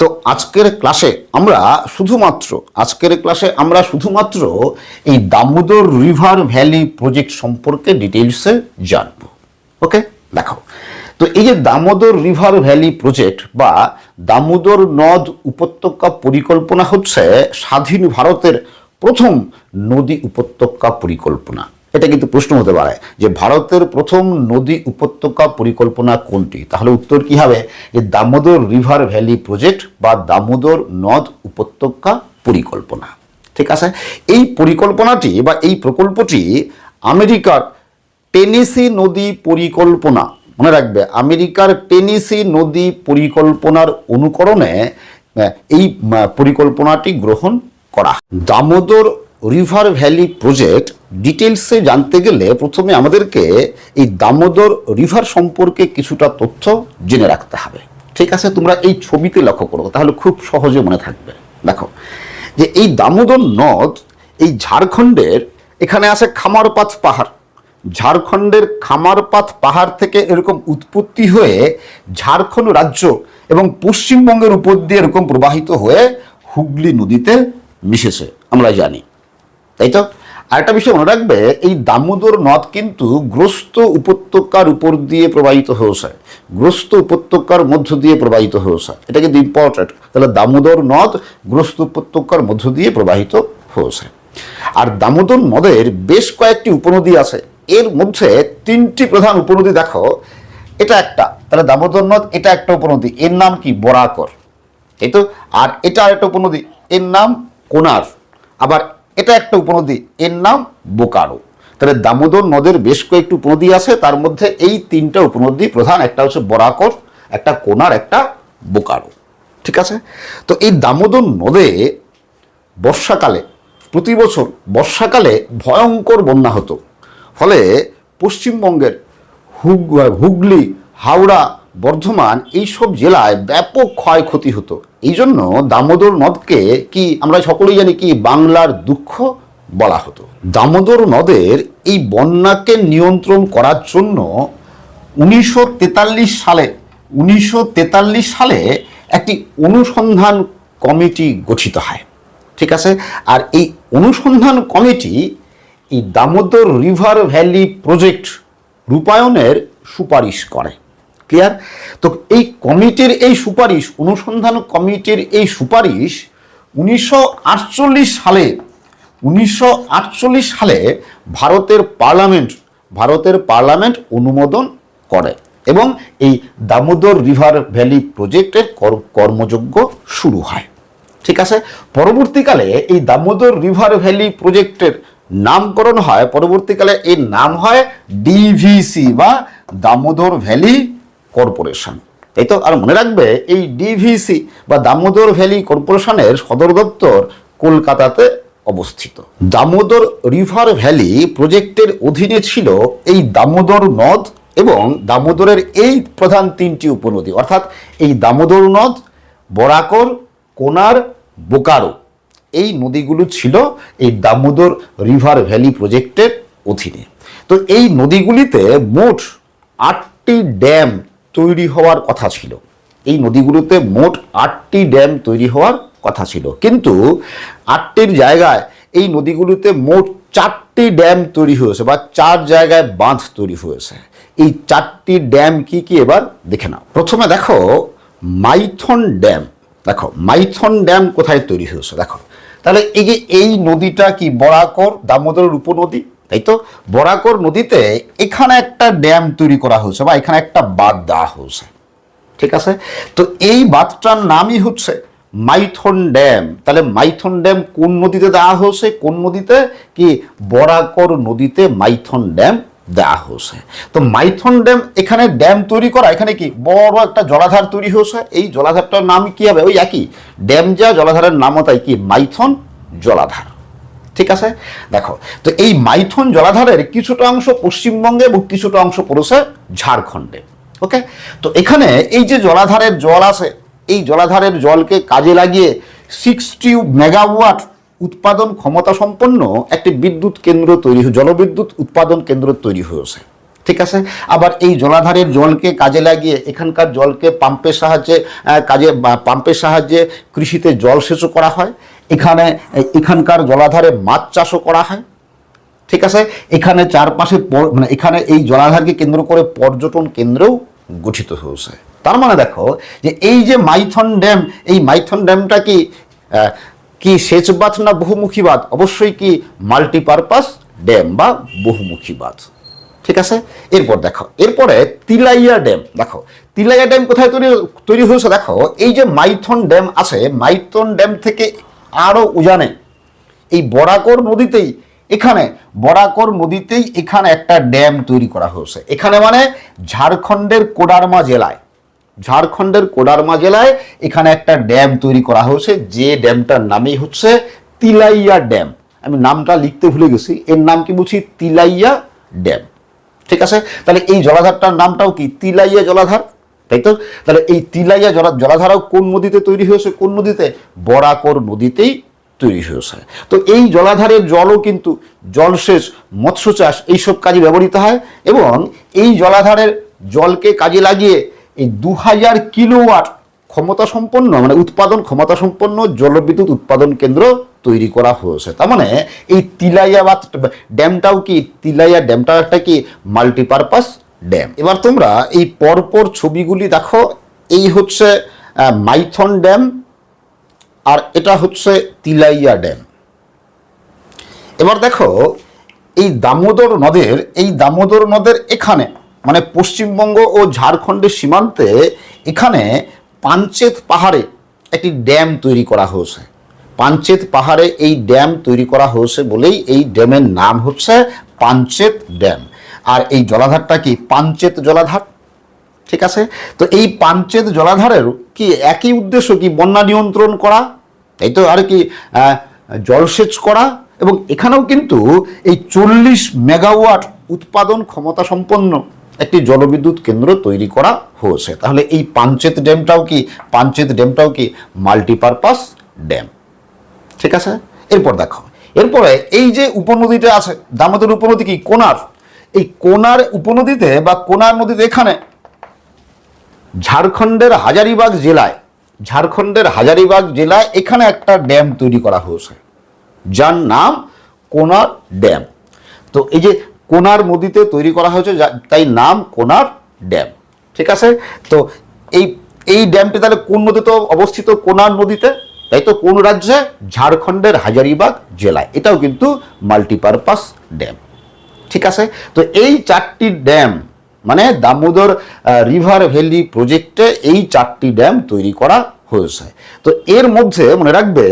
তো আজকের ক্লাসে আমরা শুধুমাত্র, আজকের ক্লাসে আমরা শুধুমাত্র এই দামোদর রিভার ভ্যালি প্রজেক্ট সম্পর্কে ডিটেলসে জানব। ওকে দেখো, তো এই যে দামোদর রিভার ভ্যালি প্রজেক্ট বা দামোদর নদ উপত্যকা পরিকল্পনা হচ্ছে স্বাধীন ভারতের প্রথম নদী উপত্যকা পরিকল্পনা। এটা কিন্তু প্রশ্ন হতে পারে যে ভারতের প্রথম নদী উপত্যকা পরিকল্পনা কোনটি? তাহলে উত্তর কি হবে? যে দামোদর রিভার ভ্যালি প্রজেক্ট বা দামোদর নদ উপত্যকা পরিকল্পনা। ঠিক আছে? এই পরিকল্পনাটি বা এই প্রকল্পটি আমেরিকার টেনেসি নদী পরিকল্পনা, মনে রাখবে, আমেরিকার টেনেসি নদী পরিকল্পনার অনুকরণে এই পরিকল্পনাটি গ্রহণ করা। দামোদর রিভার ভ্যালি প্রজেক্ট ডিটেলসে জানতে গেলে প্রথমে আমাদেরকে এই দামোদর রিভার সম্পর্কে কিছুটা তথ্য জেনে রাখতে হবে। ঠিক আছে? তোমরা এই ছবিতে লক্ষ্য করো, তাহলে খুব সহজে মনে থাকবে। দেখো, যে এই দামোদর নদ এই ঝাড়খণ্ডের এখানে আছে খামারপাত পাহাড়। ঝাড়খণ্ডের খামারপাত পাহাড় থেকে এরকম উৎপত্তি হয়ে ঝাড়খণ্ড রাজ্য এবং পশ্চিমবঙ্গের উপর দিয়ে এরকম প্রবাহিত হয়ে হুগলি নদীতে মিশেছে। আমরা জানি। তাই তো? আরেকটা বিষয় মনে রাখবে, এই দামোদর নদ কিন্তু গ্রস্ত উপত্যকার উপর দিয়ে প্রবাহিত হয়েছে। গ্রস্ত উপত্যকার মধ্য দিয়ে প্রবাহিত হয়েছে। এটা কিন্তু ইম্পর্টেন্ট তাহলে দামোদর নদ গ্রস্ত উপত্যকার মধ্য দিয়ে প্রবাহিত হয়েছে। আর দামোদর নদের বেশ কয়েকটি উপনদী আছে। এর মধ্যে তিনটি প্রধান উপনদী দেখো। এটা একটা। তাহলে দামোদর নদ, এটা একটা উপনদী। এর নাম কি? বরাকর। এই তো? আর এটা একটা উপনদী। এর নাম কোনার। আবার এটা একটা উপনদী। এর নাম বোকারো। তাহলে দামোদর নদের বেশ কয়েকটি উপনদী আছে, তার মধ্যে এই তিনটা উপনদী প্রধান, একটা হচ্ছে বরাকর, একটা কোনার, একটা বোকারো। ঠিক আছে? তো এই দামোদর নদে বর্ষাকালে, প্রতি বছর বর্ষাকালে ভয়ঙ্কর বন্যা হতো। ফলে পশ্চিমবঙ্গের হুগ, হুগলি, হাওড়া বর্ধমান এইসব জেলায় ব্যাপক ক্ষয়ক্ষতি হতো। এই জন্য দামোদর নদকে কি আমরা সকলেই জানি কি বাংলার দুঃখ বলা হতো। দামোদর নদের এই বন্যাকে নিয়ন্ত্রণ করার জন্য উনিশশো তেতাল্লিশ সালে, উনিশশো তেতাল্লিশ সালে একটি অনুসন্ধান কমিটি গঠিত হয়। ঠিক আছে? আর এই অনুসন্ধান কমিটি এই দামোদর রিভার ভ্যালি প্রজেক্ট রূপায়ণের সুপারিশ করে। ক্লিয়ার? তো এই কমিটির এই সুপারিশ, অনুসন্ধান কমিটির এই সুপারিশ উনিশশো আটচল্লিশ সালে, উনিশশো আটচল্লিশ সালে ভারতের পার্লামেন্ট ভারতের পার্লামেন্ট অনুমোদন করে এবং এই দামোদর রিভার ভ্যালি প্রজেক্টের কর- কর্মযজ্ঞ শুরু হয়। ঠিক আছে? পরবর্তীকালে এই দামোদর রিভার ভ্যালি প্রজেক্টের নামকরণ হয়, পরবর্তীকালে এর নাম হয় ডিভিসি বা দামোদর ভ্যালি কর্পোরেশন। এই তো আর মনে রাখবে, এই ডিভিসি বা দামোদর ভ্যালি কর্পোরেশনের সদর দপ্তর কলকাতাতে অবস্থিত। দামোদর রিভার ভ্যালি প্রজেক্টের অধীনে ছিল এই দামোদর নদ এবং দামোদরের এই প্রধান তিনটি উপনদী। অর্থাৎ এই দামোদর নদ, বরাকর, কোনার, বোকারো, এই নদীগুলো ছিল এই দামোদর রিভার ভ্যালি প্রজেক্টের অধীনে। তো এই নদীগুলিতে মোট আটটি ড্যাম তৈরি হওয়ার কথা ছিল। এই নদীগুলোতে মোট আটটি ড্যাম তৈরি হওয়ার কথা ছিল। কিন্তু আটটির জায়গায় এই নদীগুলোতে মোট চারটি ড্যাম তৈরি হয়েছে বা চার জায়গায় বাঁধ তৈরি হয়েছে। এই চারটি ড্যাম কি কি এবার দেখে নাও। প্রথমে দেখো, মাইথন ড্যাম। দেখো, মাইথন ড্যাম কোথায় তৈরি হয়েছে? দেখো, তাহলে এই যে এই নদীটা কি বরাকর, দামোদরের উপনদী? তাই তো বরাকর নদীতে এখানে একটা ড্যাম তৈরি করা হয়েছে বা এখানে একটা বাঁধ দেওয়া হয়েছে। ঠিক আছে? তো এই বাঁধটার নামই হচ্ছে মাইথন ড্যাম। তাহলে মাইথন ড্যাম কোন নদীতে দেওয়া হয়েছে? কোন নদীতে? কি বরাকর নদীতে মাইথন ড্যাম দেওয়া হয়েছে। তো মাইথন ড্যাম এখানে ড্যাম তৈরি করা, এখানে কি বড় একটা জলাধার তৈরি হয়েছে? এই জলাধারটার নাম কি হবে? ওই একই। ড্যাম যা, জলাধারের নামও তাই কি? মাইথন জলাধার। ঠিক আছে? দেখো, তো এই মাইথন জলাধারের কিছুটা অংশ পশ্চিমবঙ্গে এবং কিছুটা অংশ পড়েছে ঝাড়খণ্ডে ওকে তো এখানে এই যে জলাধারের জল আছে, এই জলাধারের জলকে কাজে লাগিয়ে সিক্সটি মেগাওয়াট উৎপাদন ক্ষমতা সম্পন্ন একটি বিদ্যুৎ কেন্দ্র তৈরি জলবিদ্যুৎ উৎপাদন কেন্দ্র তৈরি হয়েছে, ঠিক আছে? আবার এই জলাধারের জলকে কাজে লাগিয়ে এখানকার জলকে পাম্পের সাহায্যে কাজে পাম্পের সাহায্যে কৃষিতে জলসেচও করা হয় এখানে এখানকার জলাধারে মাছ চাষও করা হয়। ঠিক আছে? এখানে চারপাশে মানে এখানে এই জলাধারকে কেন্দ্র করে পর্যটন কেন্দ্রও গঠিত হয়েছে। তার মানে দেখো যে এই যে মাইথন ড্যাম, এই মাইথন ড্যামটা কি কি সেচ বাঁধ না বহুমুখী বাঁধ অবশ্যই কি মাল্টিপারপাস ড্যাম বা বহুমুখী বাঁধ ঠিক আছে? এরপর দেখো, এরপরে তিলাইয়া ড্যাম। দেখো, তিলাইয়া ড্যাম কোথায় তৈরি তৈরি হয়েছে? দেখো, এই যে মাইথন ড্যাম আছে, মাইথন ড্যাম থেকে আরও উজানে। এই বরাকর নদীতেই, এখানে বরাকর নদীতেই এখানে একটা ড্যাম তৈরি করা হয়েছে। এখানে মানে ঝাড়খণ্ডের কোডারমা জেলায়। ঝাড়খণ্ডের কোডারমা জেলায় এখানে একটা ড্যাম তৈরি করা হয়েছে, যে ড্যামটার নামই হচ্ছে তিলাইয়া ড্যাম। আমি নামটা লিখতে ভুলে গেছি, এর নাম কি বলছি তিলাইয়া ড্যাম। ঠিক আছে? তাহলে এই জলাধারটার নামটাও কি? তিলাইয়া জলাধার? তাই তো? তাহলে এই তিলাইয়া জলা জলাধারাও কোন নদীতে তৈরি হয়েছে? কোন নদীতে? বরাকর নদীতেই তৈরি হয়েছে। তো এই জলাধারের জলও কিন্তু জলসেচ মৎস্য চাষ এইসব কাজে ব্যবহৃত হয় এবং এই জলাধারের জলকে কাজে লাগিয়ে এই দু হাজার কিলোওয়াট ক্ষমতা সম্পন্ন মানে উৎপাদন ক্ষমতা সম্পন্ন জলবিদ্যুৎ উৎপাদন কেন্দ্র তৈরি করা হয়েছে। তার মানে এই তিলাইয়া বা ড্যামটাও কি, তিলাইয়া ড্যামটাও একটা কি মাল্টিপারপাস ড্যাম। এবার তোমরা এই পরপর ছবিগুলি দেখো, এই হচ্ছে মাইথন ড্যাম আর এটা হচ্ছে তিলাইয়া ড্যাম। এবার দেখো, এই দামোদর নদের, এই দামোদর নদের এখানে মানে পশ্চিমবঙ্গ ও ঝাড়খণ্ডের সীমান্তে এখানে পাঞ্চেত পাহাড়ে একটি ড্যাম তৈরি করা হয়েছে। পাঞ্চেত পাহাড়ে এই ড্যাম তৈরি করা হয়েছে বলেই এই ড্যামের নাম হচ্ছে পাঞ্চেত ড্যাম। আর এই জলাধারটা কি পাঞ্চেত জলাধার? ঠিক আছে? তো এই পাঞ্চেত জলাধারের কি একই উদ্দেশ্য কি বন্যা নিয়ন্ত্রণ করা, তাই তো? আর কি জলসেচ করা এবং এখানেও কিন্তু এই চল্লিশ মেগাওয়াট উৎপাদন ক্ষমতা সম্পন্ন একটি জলবিদ্যুৎ কেন্দ্র তৈরি করা হয়েছে। তাহলে এই পাঞ্চেত ড্যামটাও কি, পাঞ্চেত ড্যামটাও কি মাল্টিপারপাস ড্যাম? ঠিক আছে? এরপর দেখো, এরপরে এই যে উপনদীটা আছে, দামোদর উপনদী কি, কোনার? এই কোনার উপনদীতে বা কোনার নদীতে এখানে? ঝাড়খণ্ডের হাজারিবাগ জেলায়, ঝাড়খণ্ডের হাজারিবাগ জেলায় এখানে একটা ড্যাম তৈরি করা হয়েছে। যার নাম কোনার ড্যাম। তো এই যে কোনার নদীতে তৈরি করা হয়েছে তাই নাম কোনার ড্যাম। ঠিক আছে? তো এই এই ড্যামটি তাহলে কোন নদীতে অবস্থিত? কোনার নদীতে? তাই তো কোন রাজ্যে? ঝাড়খণ্ডের হাজারিবাগ জেলায়। এটাও কিন্তু মাল্টিপারপাস ড্যাম ঠিক আছে? তো এই চারটি ড্যাম মানে দামোদর রিভার ভ্যালি প্রজেক্টে এই চারটি ড্যাম তৈরি করা হয়েছে। তো এর মধ্যে মনে রাখবে,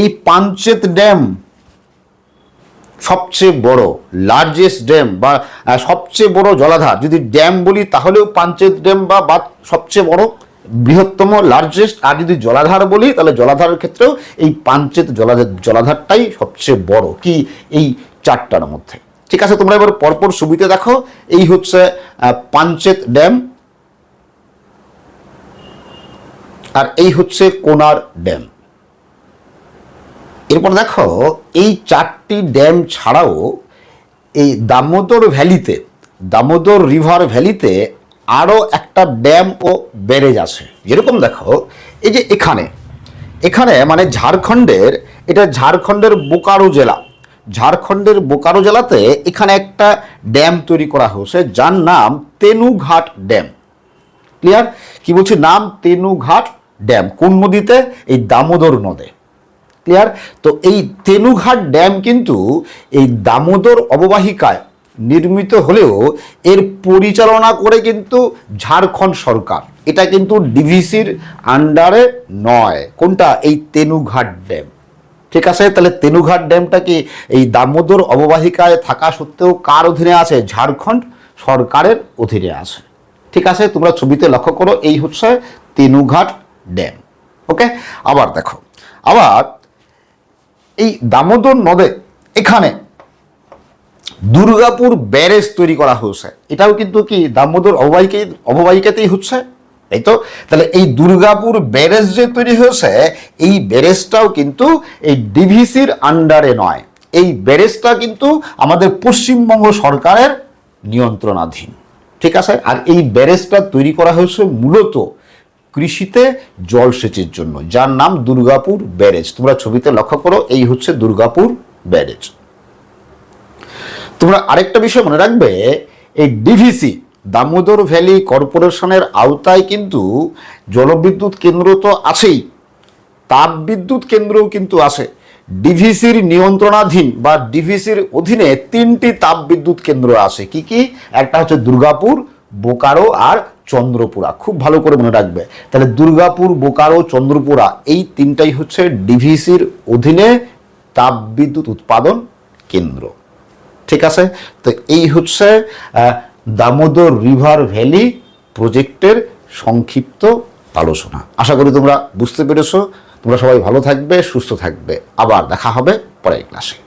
এই পাঞ্চেত ড্যাম সবচেয়ে বড় লার্জেস্ট ড্যাম বা সবচেয়ে বড় জলাধার। যদি ড্যাম বলি, তাহলেও পাঞ্চেত ড্যাম বা সবচেয়ে বড়, বৃহত্তম লার্জেস্ট আর যদি জলাধার বলি, তাহলে জলাধারের ক্ষেত্রেও এই পাঞ্চেত জলাধার জলাধারটাই সবচেয়ে বড়। কি? এই চারটার মধ্যে। ঠিক আছে, তোমরা এবার পরপর ছবিতে দেখো। এই হচ্ছে পাঞ্চেত ড্যাম। আর এই হচ্ছে কোনার ড্যাম। এরপর দেখো, এই চারটি ড্যাম ছাড়াও এই দামোদর ভ্যালিতে, দামোদর রিভার ভ্যালিতে আরও একটা ড্যাম ও ব্যারেজ আছে। যেরকম দেখো, এই যে এখানে এখানে মানে ঝাড়খণ্ডের, এটা ঝাড়খণ্ডের বোকারো জেলা। ঝাড়খণ্ডের বোকারো জেলাতে এখানে একটা ড্যাম তৈরি করা হয়েছে, যার নাম তেনুঘাট ড্যাম। ক্লিয়ার? কি বলছি? নাম তেনুঘাট ড্যাম। কোন নদীতে? এই দামোদর নদে। ক্লিয়ার? তো এই তেনুঘাট ড্যাম কিন্তু এই দামোদর অববাহিকায় নির্মিত হলেও এর পরিচালনা করে কিন্তু ঝাড়খণ্ড সরকার। এটা কিন্তু ডিভিসির আন্ডারে নয়। কোনটা? এই তেনুঘাট ড্যাম। ঠিক আছে? তাহলে তেনুঘাট ড্যামটা কি এই দামোদর অববাহিকায় থাকা সত্ত্বেও কার অধীনে আছে? ঝাড়খণ্ড সরকারের অধীনে আছে। ঠিক আছে? তোমরা ছবিতে লক্ষ্য করো, এই হচ্ছে তেনুঘাট ড্যাম। ওকে? আবার দেখো। আবার এই দামোদর নদে এখানে দুর্গাপুর ব্যারেজ তৈরি করা হয়েছে। এটাও কিন্তু কি দামোদর অববাহিকা অববাহিকাতেই হচ্ছে? তাই তো তাহলে এই দুর্গাপুর ব্যারেজ যে তৈরি হয়েছে, এই ব্যারেজটাও কিন্তু এই ডিভিসির আন্ডারে নয়। এই ব্যারেজটা কিন্তু আমাদের পশ্চিমবঙ্গ সরকারের নিয়ন্ত্রণাধীন। ঠিক আছে? আর এই ব্যারেজটা তৈরি করা হয়েছে মূলত কৃষিতে জলসেচের জন্য। যার নাম দুর্গাপুর ব্যারেজ। তোমরা ছবিতে লক্ষ্য করো, এই হচ্ছে দুর্গাপুর ব্যারেজ। তোমরা আরেকটা বিষয় মনে রাখবে, এই ডিভিসি দামোদর ভ্যালি কর্পোরেশনের আওতায় কিন্তু জলবিদ্যুৎ কেন্দ্র তো আছেই। তাপবিদ্যুৎ কেন্দ্রও কিন্তু আছে। ডিভিসির নিয়ন্ত্রণাধীন বা ডিভিসির অধীনে তিনটি তাপবিদ্যুৎ কেন্দ্র আছে। কি কি? একটা হচ্ছে দুর্গাপুর, বোকারো আর চন্দ্রপুরা। খুব ভালো করে মনে রাখবে। তাহলে দুর্গাপুর, বোকারো, চন্দ্রপুরা এই তিনটাই হচ্ছে ডিভিসির অধীনে তাপবিদ্যুৎ উৎপাদন কেন্দ্র। ঠিক আছে? তো এই হচ্ছে দামোদর রিভার ভ্যালি প্রজেক্টের সংক্ষিপ্ত আলোচনা। আশা করি তোমরা বুঝতে পেরেছ। তোমরা সবাই ভালো থাকবে, সুস্থ থাকবে। আবার দেখা হবে পরের ক্লাসে।